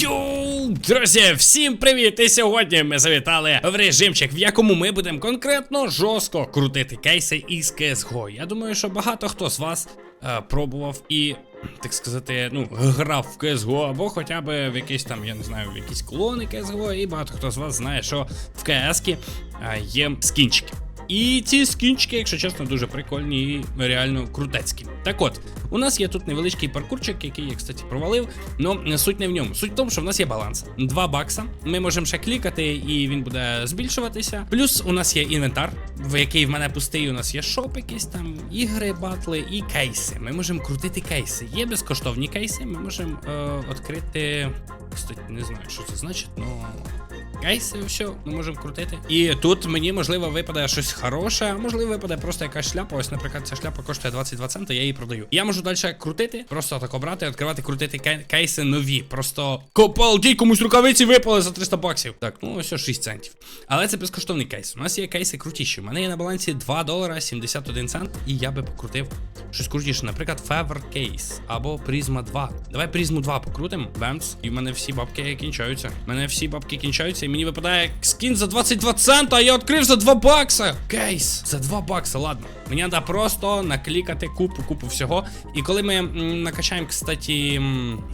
Йоу, друзі, всім привіт! І сьогодні ми завітали в режимчик, в якому ми будемо конкретно жорстко крутити кейси із CSGO. Я думаю, що багато хто з вас е, пробував і, так сказати, ну, грав в CSGO, або хоча б в якісь там, я не знаю, в якісь колони CSGO, і багато хто з вас знає, що в CS е, є скінчики. І ці скінчики, якщо чесно, дуже прикольні і реально крутецькі. Так от, у нас є тут невеличкий паркурчик, який я, кстати, провалив. Но суть не в ньому. Суть в тому, що в нас є баланс. 2 бакса. Ми можемо ще клікати, і він буде збільшуватися. Плюс у нас є інвентар, в який в мене пустий. У нас є шоп, якийсь там, ігри, батли і кейси. Ми можемо крутити кейси. Є безкоштовні кейси. Ми можемо е, відкрити. Кстати, не знаю, що це значить, але. Кейси, все, ми можемо крутити. І тут мені, можливо, випаде щось хороше, а можливо, випаде просто якась шляпа. Ось, наприклад, ця шляпа коштує 22 цента, я її продаю. Я можу далі крутити, просто так обрати, відкривати, крутити кейси нові. Просто копалді, комусь рукавиці випали за 300 баксів. Так, ну ось 6 центів. Але це безкоштовний кейс. У нас є кейси крутіші. У мене є на балансі 2 долара 71 цент, і я би покрутив щось крутіше. Наприклад, Fever Case або Prisma 2. Давай Prisma 2 покрутимо. Бемс. І в мене всі бабки кінчаються. У мене всі бабки кінчаються, мені випадає скін за 22 цента, а я відкрив за 2 бакса. Кейс. За 2 бакса, ладно. Мені треба просто наклікати купу, купу всього. І коли ми накачаємо, кстати,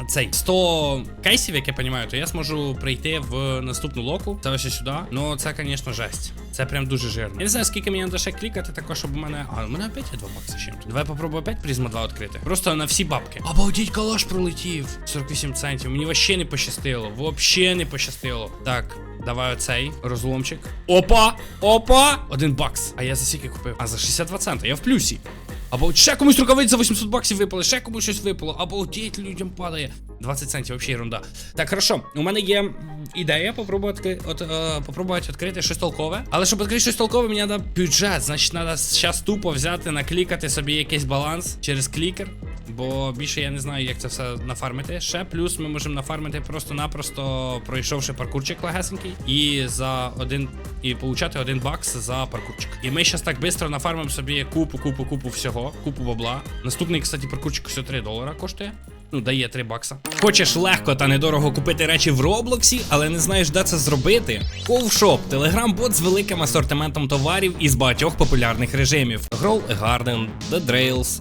цей 100 кейсів, як я розумію, то я зможу прийти в наступну локу. Це ось сюди. Ну, це, звісно, жесть. Це прям дуже жирно. Я не знаю, скільки мені треба ще клікати, також, щоб у мене. А, у мене опять є 2 бакси чим. Давай попробую опять призма 2 відкрити. Просто на всі бабки. Обалдіть, калаш пролетів. 48 центів. Мені вообще не пощастило. Вообще не пощастило. Так. Давай оцей розломчик. Опа! Опа! Один бакс. А я за скільки купив? А за 62 цента. Я в плюсі. Або ще комусь рукавиць за 800 баксів випали, ще комусь щось випало, або людям падає. 20 центів, взагалі ерунда. Так, хорошо, у мене є ідея попробувати, от, е, попробувати відкрити щось толкове. Але щоб відкрити щось толкове, мені треба бюджет. Значить, треба зараз тупо взяти, наклікати собі якийсь баланс через клікер. Бо більше я не знаю, як це все нафармити. Ще плюс ми можемо нафармити просто-напросто пройшовши паркурчик легесенький. І за один. І получати один бакс за паркурчик. І ми зараз так швидко нафармимо собі купу, купу, купу всього, купу бабла. Наступний, кстати, паркурчик все 3 долара коштує. Ну, дає 3 бакса. Хочеш легко та недорого купити речі в Роблоксі, але не знаєш, де це зробити? Ковшоп телеграм-бот з великим асортиментом товарів із багатьох популярних режимів: Grow a Garden, The Drails,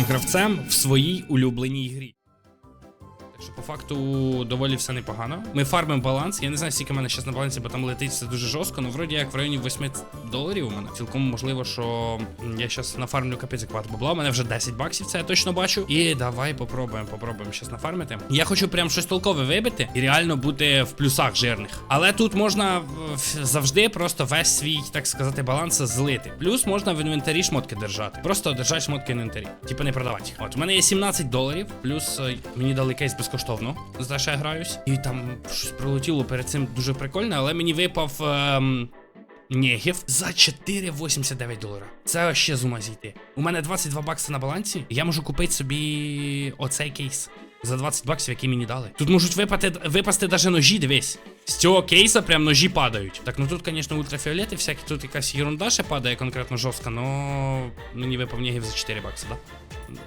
гравцем в своїй улюбленій грі. Що по факту доволі все непогано. Ми фармимо баланс. Я не знаю, скільки в мене зараз на балансі, бо там летить все дуже жорстко. Ну вроді як в районі 8 доларів у мене. Цілком можливо, що я зараз нафармлю капець як бабла. У мене вже 10 баксів, це я точно бачу. І давай попробуємо, попробуємо зараз нафармити. Я хочу прям щось толкове вибити і реально бути в плюсах жирних. Але тут можна завжди просто весь свій, так сказати, баланс злити. Плюс можна в інвентарі шмотки держати. Просто держати шмотки інвентарі. Типа не продавати. От у мене є 17 доларів, плюс е, мені дали кейс безкоштовно. За що я граюсь. І там щось прилетіло перед цим дуже прикольне, але мені випав. Ем... Нєгів за 4,89 долара. Це ще з ума зійти. У мене 22 бакси на балансі. Я можу купити собі оцей кейс за 20 баксів, які мені дали. Тут можуть випати, випасти даже ножі, дивись. З цього кейса прям ножі падають. Так, ну тут, звісно, ультрафіолети всякі, тут якась ерунда ще падає конкретно жорстко, но мені випав Нєгів за 4 бакси, да?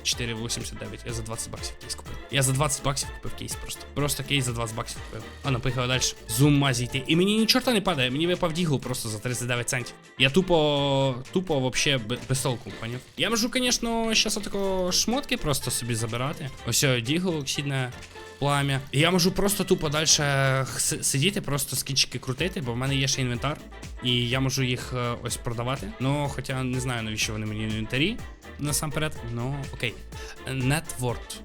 4,89. Я за 20 баксів кейс купив. Я за 20 баксів купив кейс просто. Просто кейс за 20 баксів купив. Ладно, поїхали далі. З ума зійти. І мені ні чорта не падає. Мені випав дігл просто за 39 центів. Я тупо, тупо вообще без толку, поняв? Я можу, звісно, зараз отако шмотки просто собі забирати. Ось дігл, оксидне плам'я. Я можу просто тупо далі сидіти, просто скінчики крутити, бо в мене є ще інвентар. І я можу їх е, ось продавати. Ну, хоча не знаю, навіщо вони мені інвентарі насамперед. Ну, окей. Network.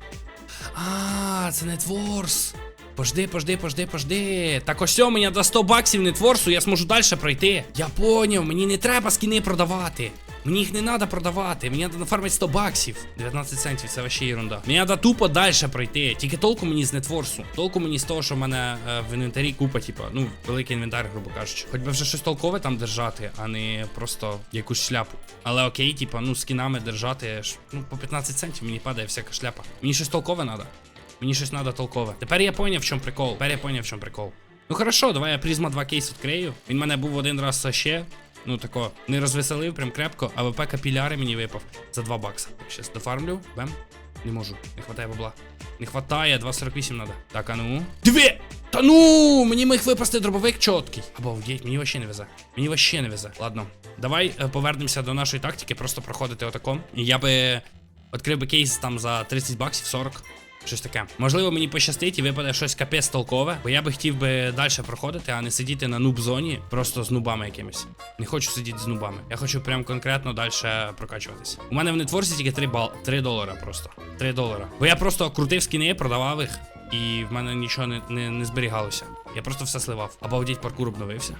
А, це Networks. Пожди, пожди, пожди, пожди. Так ось о, мені до 100 баксів нетворсу, я зможу далі пройти. Я поняв, мені не треба скіни продавати. Мені їх не треба продавати, мені треба нафармити 100 баксів. 19 центів, це вообще ерунда. Мені треба тупо далі пройти. Тільки толку мені з нетворсу. Толку мені з того, що в мене е, в інвентарі купа, типа, ну, великий інвентар, грубо кажучи. Хоч би вже щось толкове там держати, а не просто якусь шляпу. Але окей, типа, ну, скінами держати, ж, ну, по 15 центів мені падає всяка шляпа. Мені щось толкове треба. Мені щось треба толкове. Тепер я поняв, в чому прикол. Тепер я поняв, в чому прикол. Ну хорошо, давай я призма 2 кейс відкрию. Він мене був один раз ще. Ну тако, не розвеселив, прям крепко, а ВП капіляри мені випав за 2 бакса. Щас дофармлю. Бем. Не можу, не хватає бабла. Не хватає, 2.48 надо. Так, а ну. Дві! Та ну! Мені міг випасти дробовик чіткий. Обалдеть, мені вообще не везе. Мені вообще не везе. Ладно. Давай е, повернемося до нашої тактики, просто проходити отаком. Я би відкрив би кейс там за 30 баксів, 40. Щось таке. Можливо, мені пощастить і випаде щось капець толкове, бо я би хотів би далі проходити, а не сидіти на нуб-зоні просто з нубами якимись. Не хочу сидіти з нубами. Я хочу прям конкретно далі прокачуватись. У мене в нетворці тільки 3 бал 3 долара просто. 3 долара. Бо я просто крутив скіни, продавав їх, і в мене нічого не, не, не зберігалося. Я просто все сливав. Обалдіть, паркур обновився.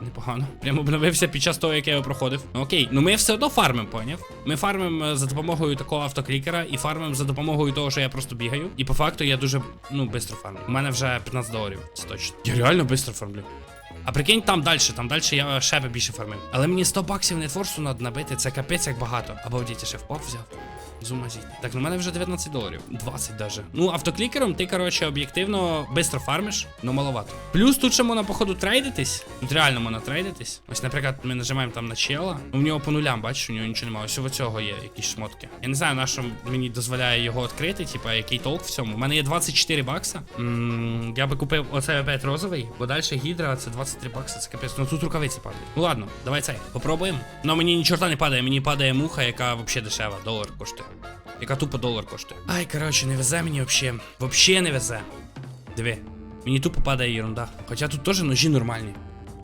Непогано. Прям обновився під час того, як я його проходив. Ну окей, ну ми все одно фармимо, поняв? Ми фармимо е, за допомогою такого автоклікера і фармимо за допомогою того, що я просто бігаю. І по факту я дуже ну швидко фармлю. У мене вже 15 доларів, це точно. Я реально швидко фармлю. А прикинь, там далі, там далі я ще більше фармив. Але мені 100 баксів нетворсу треба набити, це капець як багато. Обалдіть, я ще впав взяв. Зумазіть. Так, ну мене вже 19 доларів. 20 даже. Ну, автоклікером ти, коротше, об'єктивно швидко фармиш, но маловато. Плюс тут ще можна, походу, трейдитись. Тут реально можна трейдитись. Ось, наприклад, ми нажимаємо там на чела. У нього по нулям, бачиш, у нього нічого немає. Ось у цього є якісь шмотки. Я не знаю, на що мені дозволяє його відкрити, типа, який толк в цьому. У мене є 24 бакса. м я би купив оцей опять розовий, бо далі гідра це 23 бакса, це капець. Ну тут рукавиці падають. Ну ладно, давай цей. Попробуємо. Ну мені ні чорта не падає, мені падає муха, яка взагалі дешева, долар коштує. Яка тупо долар коштує. Ай, коротше, не везе мені взагалі. Вообще не везе. Диви. Мені тупо падає ерунда. Хоча тут теж ножі нормальні.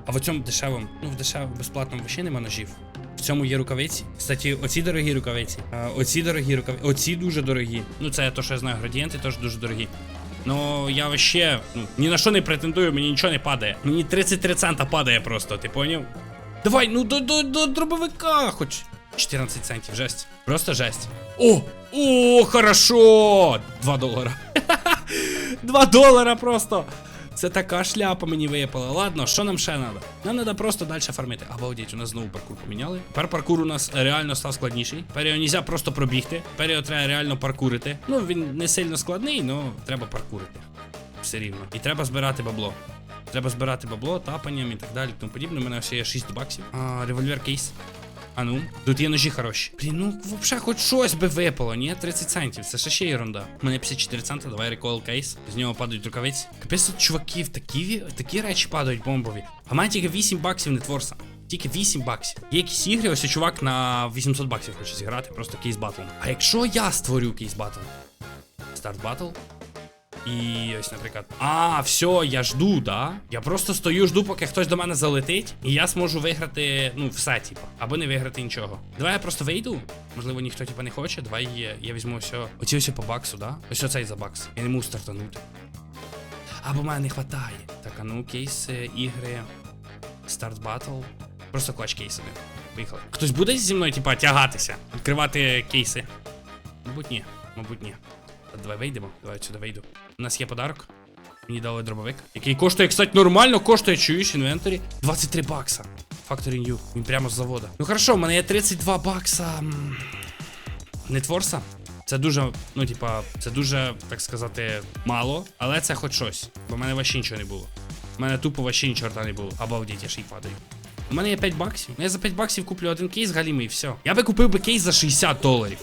А в цьому дешевому, ну в дешевому безплатному взагалі нема ножів. В цьому є рукавиці. Кстати, оці дорогі рукавиці. Оці дорогі рукавиці. Оці дуже дорогі. Ну, це я то, що я знаю, градієнти теж дуже дорогі. Ну, я вообще ну, ні на що не претендую, мені нічого не падає. Мені 33 цента падає просто, ти поняв? Давай, ну до, до, до дробовика хоч. 14 центів, жесть. Просто жесть. О! О, хорошо! 2 долара. 2 долара просто. Це така шляпа мені випала. Ладно, що нам ще треба? Нам треба просто далі фармити. Обалдеть, у нас знову паркур поміняли. Тепер паркур у нас реально став складніший. Тепер його нельзя просто пробігти. Тепер його треба реально паркурити. Ну, він не сильно складний, але треба паркурити. Все рівно. І треба збирати бабло. Треба збирати бабло, тапанням і так далі. Тому подібне. У мене ще є 6 баксів. А, револьвер кейс. А ну, тут є ножі хороші. Блін, ну взагалі хоч щось би випало, ні? 30 центів, це ще ще ерунда. У мене 54 цента, давай рекол кейс. З нього падають рукавиці. Капець тут чуваків, такі, такі речі падають бомбові. А мене тільки 8 баксів нетворса. Тільки 8 баксів. Є якісь ігри, ось чувак на 800 баксів хоче зіграти, просто кейс батл. А якщо я створю кейс батл? Старт батл. І ось, наприклад. А, все, я жду, да? Я просто стою, жду, поки хтось до мене залетить, і я зможу виграти, ну, все, типу, або не виграти нічого. Давай я просто вийду. Можливо, ніхто типу, не хоче. Давай я, я візьму все. Оці ось по баксу, да? Ось оцей за бакс. Я не можу стартанути. Або мене не хватає. Так, а ну, кейси, ігри. Старт батл. Просто клач кейси. Поїхали. Хтось буде зі мною, типа, тягатися, відкривати кейси? Мабуть, ні. Мабуть, ні. Давай вийдемо. Давай сюди вийду. У нас є подарок. Мені дали дробовик. Який коштує, кстати, нормально коштує, чуєш, інвентарі. 23 бакса. Factory New. Він прямо з завода. Ну хорошо, в мене є 32 бакса. Нетворса. Це дуже, ну, типа, це дуже, так сказати, мало, але це хоч щось. Бо в мене вообще нічого не було. У мене тупо вообще ні чорта не було. Обалдіть, я ще й падаю. У мене є 5 баксів. Ну, Я за 5 баксів куплю один кейс галімий і все. Я би купив би кейс за 60 доларів.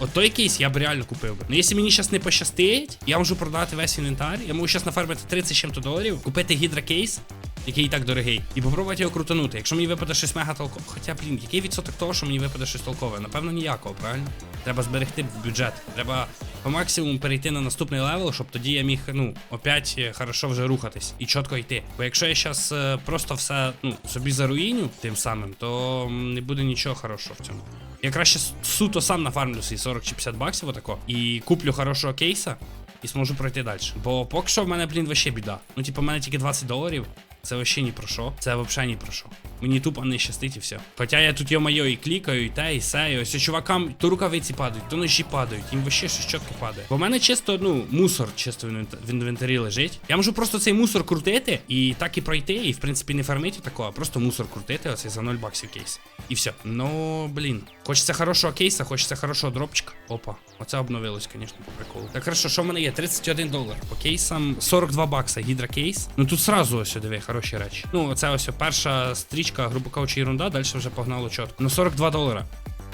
От той кейс я б реально купив би. Ну якщо мені зараз не пощастить, я можу продати весь інвентар. Я можу зараз нафармити 30 чим-то доларів, купити гідрокейс, який і так дорогий, і попробувати його крутанути. Якщо мені випаде щось мега толкове. Хоча, блін, який відсоток того, що мені випаде щось толкове? Напевно, ніякого, правильно? Треба зберегти бюджет. Треба по максимуму перейти на наступний левел, щоб тоді я міг, ну, опять е, хорошо вже рухатись і чітко йти. Бо якщо я зараз просто все ну, собі заруїню тим самим, то не буде нічого хорошого в цьому. Я краще суто сам нафармлю свої 40 чи 50 баксів отако і куплю хорошого кейса і зможу пройти далі. Бо поки що в мене, блін, вообще біда. Ну, типу, в мене тільки 20 доларів. Це вообще ні про що. Це взагалі ні про що. Мені тупо не щастить і все. Хоча я тут йо-моє і клікаю, і те, і се, і ось чувакам то рукавиці падають, то ножі падають, їм вообще щось чітко падає. Бо в мене чисто, ну, мусор чисто в інвент- в інвентарі лежить. Я можу просто цей мусор крутити і так і пройти, і в принципі не фармити такого, а просто мусор крутити, оцей за 0 баксів кейс. І все. Ну, блін. Хочеться хорошого кейса, хочеться хорошого дропчика. Опа. Оце обновилось, звісно, по приколу. Так хорошо, що в мене є? 31 долар. По кейсам 42 бакса. Гідра кейс. Ну тут сразу ось диви, хороші речі. Ну, оце ось перша стрічка, грубо кажучи, ерунда, далі вже погнало чітко. Ну 42 долара.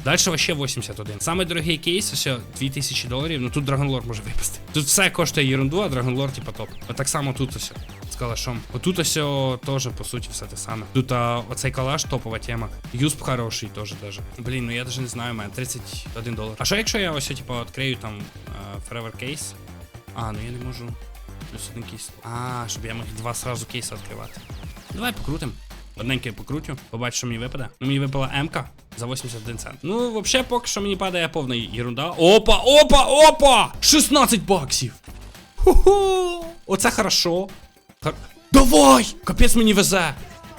Дальше вообще 81. Саме дорогий кейс, ось 2000 доларів. Ну тут Dragonlord може випасти. Тут все коштує ерунду, а Dragonlord типа топ. От так само тут ось з калашом. Отут ось теж, по суті, все те саме. Тут а, оцей калаш топова тема. Юсп хороший теж даже. Блін, ну я даже не знаю, у мене 31 долар. А що якщо я ось типа відкрию там а, Forever Case? А, ну я не можу. Плюс один кейс. А, щоб я міг два сразу кейси відкривати. Давай покрутим. Одненьке покрутю, побачу, що мені випаде. Ну, мені випала М-ка за 81 цент. Ну, взагалі, поки що мені падає повна ерунда. Опа, опа, опа! 16 баксів! Ху-ху! Оце хорошо. Хар... Давай! Капець мені везе!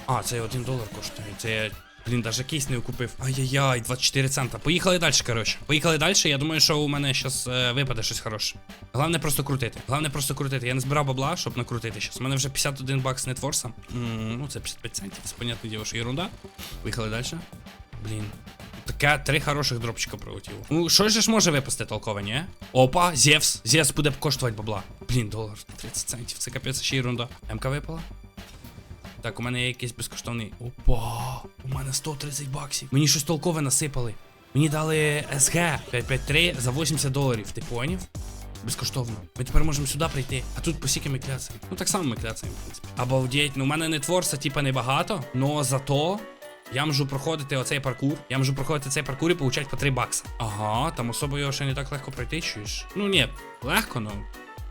А, це 1 долар коштує. Це я, блін, даже кейс не купив. Ай-яй-яй, 24 цента. Поїхали далі, коротше. Поїхали далі. Я думаю, що у мене зараз е, випаде щось хороше. Головне просто крутити. Головне просто крутити. Я не збирав бабла, щоб накрутити щас. У мене вже 51 бакс нетворса. Ну, це 55 центів. Це понятне діло, що ерунда. Поїхали далі. Блін. Таке три хороших дропчика прилетіло. Ну, що ж може випасти толкове, ні? Опа, Зевс. Зевс буде коштувати бабла. Блін, долар 30 центів. Це капець ще ерунда. МК випала. Так, у мене є якийсь безкоштовний. Опа! У мене 130 баксів. Мені щось толкове насипали. Мені дали СГ 553 за 80 доларів. Ти поняв? Безкоштовно. Ми тепер можемо сюди прийти. А тут по скільки ми кляцаємо. Ну так само ми кляцаємо, в принципі. Обалдеть, ну у мене не творса, типа, небагато, но зато. Я можу проходити оцей паркур. Я можу проходити цей паркур і получати по 3 бакса. Ага, там особо його ще не так легко пройти, чуєш? Ну ні, легко, ну.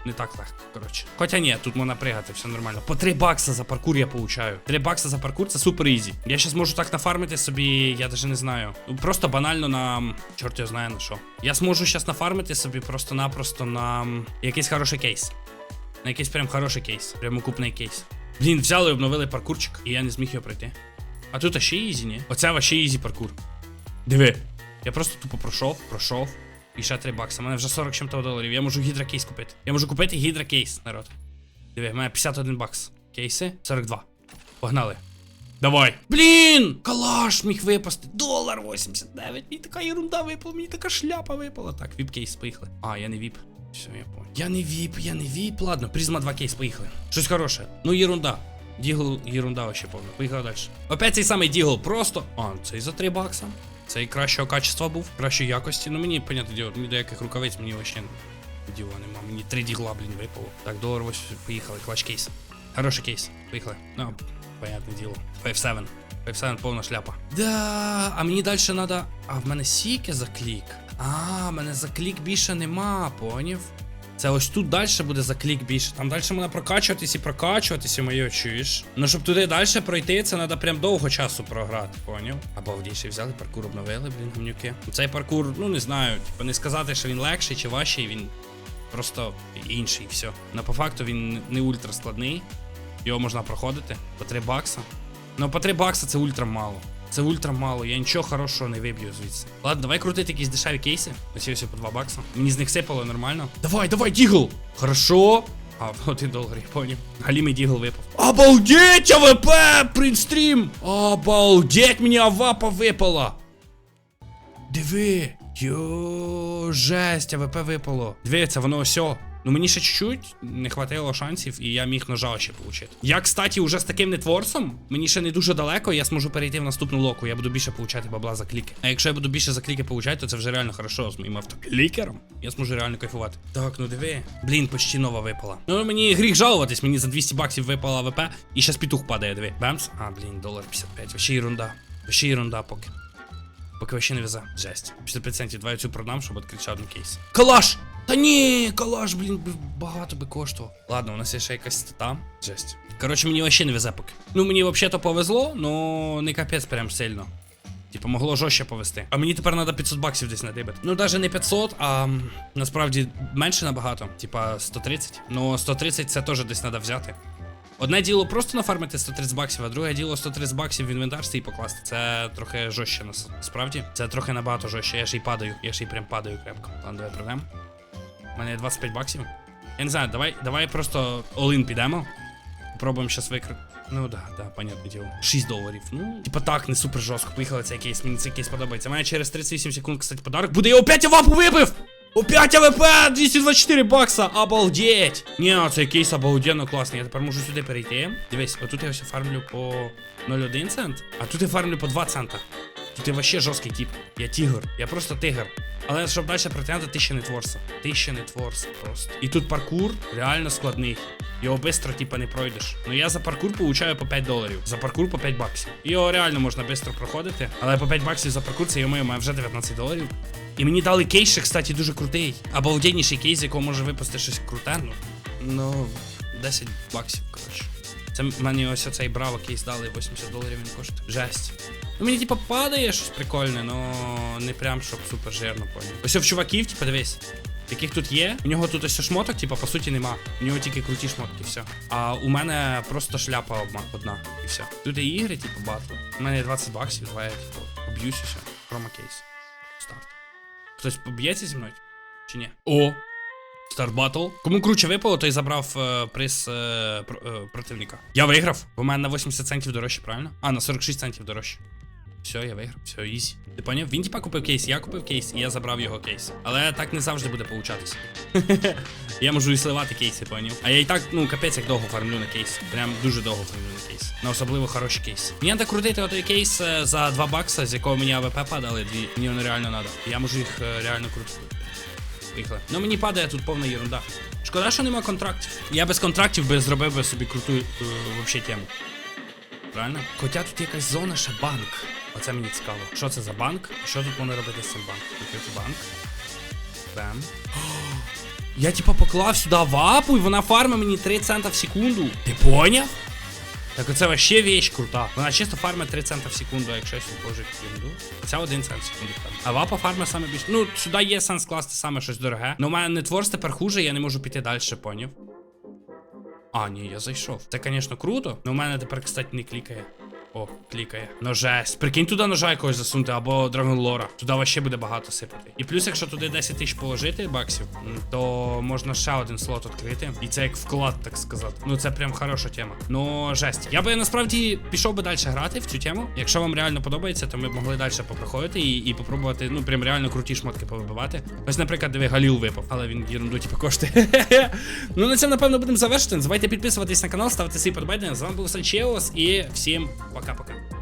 Не так легко, коротше. Хоча ні, тут можна пригати, все нормально. По 3 бакса за паркур я получаю. 3 бакса за паркур це супер ізі. Я щас можу так нафармити собі, я даже не знаю. Просто банально на. Чорт його знає на що. Я зможу щас нафармити собі просто-напросто на якийсь хороший кейс. На якийсь прям хороший кейс. Прямокупний кейс. Блін, взяли і обновили паркурчик, і я не зміг його пройти. А тут ще ізі, ні? Оце вообще ізі паркур. Диви. Я просто тупо пройшов, пройшов. І ще 3 бакса. У мене вже 40 чим-то доларів. Я можу гідракейс купити. Я можу купити гідракейс, народ. Диви, в мене 51 бакс. Кейси 42. Погнали. Давай. Блін! Калаш міг випасти. Долар 89. Мені така ерунда випала, мені така шляпа випала. Так, віп кейс, поїхали. А, я не віп. Все, я понял. Я не віп, я не віп. Ладно, призма 2 кейс, поїхали. Щось хороше. Ну, ерунда. Дігл, ерунда вообще повна. Поїхали далі. Опять цей самий дігл, просто. А, цей за 3 бакса. Цей кращого качества був, кращої якості. Ну мені, понятне діло, мені до яких рукавиць мені вообще діла нема. Мені 3 дігла, блін, випало. Так, долар ось поїхали, клач кейс. Хороший кейс. Поїхали. Ну, понятне діло. 5-7. 5-7 повна шляпа. Да, а мені далі треба. А в мене сіки за клік. А, в мене за клік більше нема, поняв? Це ось тут далі буде за клік більше. Там далі можна прокачуватись і прокачуватися, моє чуєш. Ну щоб туди далі пройти, це треба прям довго часу програти, поняв? Або Обалдіше взяли, паркур обновили, блін, гамнюки. Цей паркур, ну не знаю, типу не сказати, що він легший чи важчий, він просто інший, і все. Но по факту він не ультра складний. Його можна проходити по 3 бакса. Ну по 3 бакса це ультра мало. Це ультра мало, я нічого хорошого не виб'ю звідси. Ладно, давай крутити якісь дешеві кейси. Ось ось по 2 бакса. Мені з них сипало нормально. Давай, давай, дігл! Хорошо. А, один долар, я понял. Галімий дігл випав. Обалдеть, АВП! Принстрім! Обалдеть, мені авапа випала! Диви! Йо, жесть, АВП випало. Дивіться, воно осьо. Ну мені ще чуть-чуть не хватило шансів, і я міг ножа ще получити. Я, кстати, уже з таким нетворсом, мені ще не дуже далеко, я зможу перейти в наступну локу. Я буду більше получати бабла за кліки. А якщо я буду більше за кліки получати, то це вже реально хорошо з моїм автоклікером. Я зможу реально кайфувати. Так, ну диви. Блін, почти нова випала. Ну мені гріх жалуватись, мені за 200 баксів випала АВП, і щас петух падає, диви. Бемс. А, блін, долар 55. Вообще ерунда. Вообще ерунда поки. Поки вообще не везе. Жесть. 50% давай цю продам, щоб відкрити один кейс. Калаш! Та ні, калаш, блін, багато би коштував. Ладно, у нас є ще якась стата. Жесть. Коротше, мені вообще не везе поки. Ну, мені взагалі-то повезло, но не капець прям сильно. Типа могло жорстче повести. А мені тепер треба 500 баксів десь надибити. Ну, навіть не 500, а насправді менше набагато. Типа 130. Ну, 130 це теж десь треба взяти. Одне діло просто нафармити 130 баксів, а друге діло 130 баксів в інвентар свій покласти. Це трохи жорстче нас. Справді, це трохи набагато жорстче. Я ж і падаю, я ж і прям падаю крепко. Ладно, давай пройдемо. У мене є 25 баксів. Я не знаю, давай, давай просто all-in підемо. Попробуємо щас викрити. Ну да, да, понятне діло. 6 доларів. Ну, типа так, не супер жорстко. Поїхали цей кейс, мені цей кейс подобається. У мене через 38 секунд, кстати, подарок буде. Я опять авапу вибив! Опять АВП! 224 бакса! Обалдеть! Ні, цей кейс обалденно класний. Я тепер можу сюди перейти. Дивись, отут я все фармлю по 0,1 цент, а тут я фармлю по 2 цента. Тут я вообще жорсткий тип. Я тігр. Я просто тигр. Але щоб далі протягнути, ти ще не творса. Ти ще не творса просто. І тут паркур реально складний. Його швидко, типа, не пройдеш. Ну я за паркур получаю по 5 доларів. За паркур по 5 баксів. Його реально можна швидко проходити. Але по 5 баксів за паркур це йому має вже 19 доларів. І мені дали кейс, ще, кстати, дуже крутий. Обалденніший кейс, якого може випасти щось круте. Ну, ну 10 баксів, коротше. Це мені ось оцей браво кейс дали 80 доларів він коштує. Жесть. Ну мені типа падає щось прикольне, но не прям щоб супер жирно поняв. Ось в чуваків, типа, дивись. Яких тут є, у нього тут ось шмоток, типа, по суті, нема. У нього тільки круті шмотки, все. А у мене просто шляпа одна, і все. Тут є ігри, типу, батл. У мене 20 баксів, давай я типу, поб'юся все. Промо кейс. Старт. Хтось поб'ється зі мною? Чи ні? О! Старт батл. Кому круче випало, той забрав е, приз е, про- е, противника. Я виграв, в мене на 80 центів дорожче, правильно? А, на 46 центів дорожче. Все, я виграв, все, ізі. Ти поняв? Він типа купив кейс, я купив кейс, і я забрав його кейс. Але так не завжди буде получатися. я можу і сливати кейси, поняв. А я і так, ну, капець, як довго фармлю на кейс. Прям дуже довго фармлю на кейс. На особливо хороші кейси. Мені треба крутити отой кейс е, за 2 бакса, з якого мені АВП падали, дві. Мені воно реально треба. Я можу їх е, реально крутити. Поїхали. Ну мені падає тут повна ерунда. Шкода, що нема контрактів. Я без контрактів би зробив би собі круту е, вообще тему. Правильно? Хоча тут якась зона ще банк. Оце мені цікаво. Що це за банк? Що тут можна робити з цим банком? Банк. Бем. Я типа поклав сюди вапу, і вона фармить мені 3 цента в секунду. Ти поняв? Так оце вообще вещь крута. Вона чисто фармить 3 цента в секунду, а якщо я сюди положити ерунду. Ця 1 цент в секунду фармить. А вапа фармить саме більше. Ну, сюди є сенс класти саме щось дороге. Ну, у мене нетворс тепер хуже, я не можу піти далі, поняв? А, ні, я зайшов. Це, звісно, круто. але у мене тепер, кстати, не клікає. О, клікає. Ну жесть. Прикинь туди ножа якогось засунути або Lore. Туди вообще буде багато сипати. І плюс, якщо туди 10 тисяч положити баксів, то можна ще один слот відкрити. І це як вклад, так сказати. Ну це прям хороша тема. Ну, жесть. Я би насправді пішов би далі грати в цю тему. Якщо вам реально подобається, то ми б могли далі попроходити і, і попробувати, ну, прям реально круті шмотки повибивати. Ось, наприклад, диви, Галіл випав, але він ерунду типу коштує. ну на цьому, напевно, будемо завершити. Не забувайте підписуватись на канал, ставити свої подобання. З вами був Санчеос і всім Пока-пока.